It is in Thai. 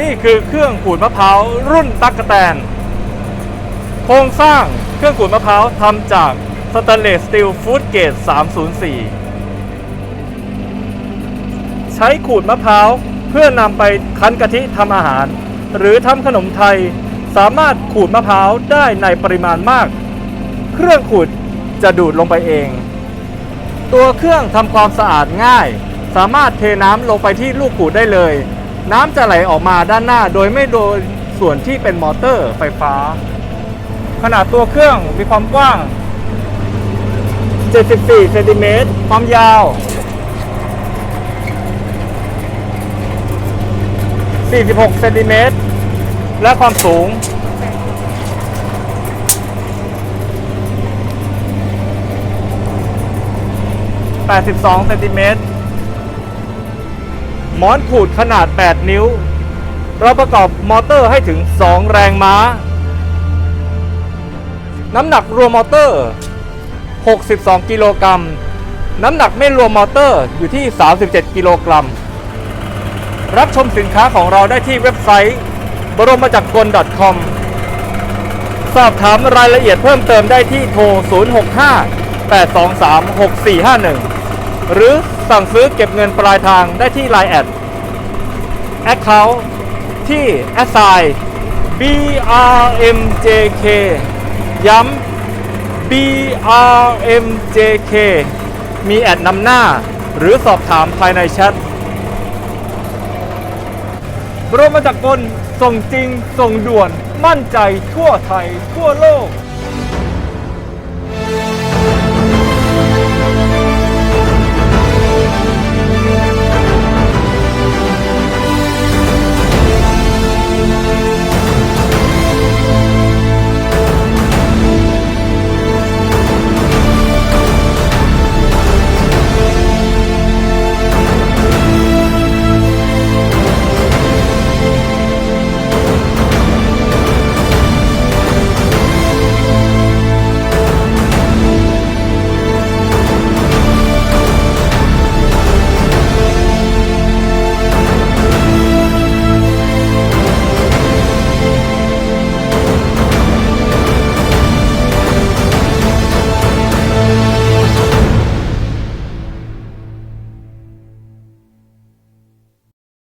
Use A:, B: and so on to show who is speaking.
A: นี่คือเครื่องขูดมะพร้าวรุ่นตั๊กแตน โครงสร้างเครื่องขูดมะพร้าวทำจากสแตนเลสสตีลฟูดเกรด304 ใช้ขูดมะพร้าวเพื่อนำไปคั้นกะทิทำอาหาร หรือทำขนมไทยสามารถขูดมะพร้าวได้ในปริมาณมาก เครื่องขูดจะดูดลงไปเอง ตัวเครื่องทำความสะอาดง่าย สามารถเทน้ำลงไปที่ลูกขูดได้เลย น้ำจะไหลออกมาด้านหน้าโดยไม่โดนส่วนที่เป็นมอเตอร์ไฟฟ้า ขนาดตัวเครื่องมีความกว้าง 74เซนติเมตรความยาว 46เซนติเมตรและความสูง 82เซนติเมตร หมอนขูดขนาด 8 นิ้ว เราประกอบมอเตอร์ให้ถึง 2 แรงม้า น้ำหนักรวมมอเตอร์ 62 กิโลกรัม น้ำหนักไม่รวมมอเตอร์อยู่ที่ 37 กิโลกรัม รับชมสินค้าของเราได้ที่เว็บไซต์ บรมจักรกล .com สอบถามรายละเอียดเพิ่มเติมได้ที่โทร 065 823 6451 หรือสั่งซื้อเก็บเงินปลายทางได้ที่ Line แอด Account ที่ si BRMJK ย้ำ BRMJK มีแอดนำหน้า หรือสอบถามภายในแชทบรมจักรกลส่งจริง ส่งด่วน มั่นใจทั่วไทย ทั่วโลก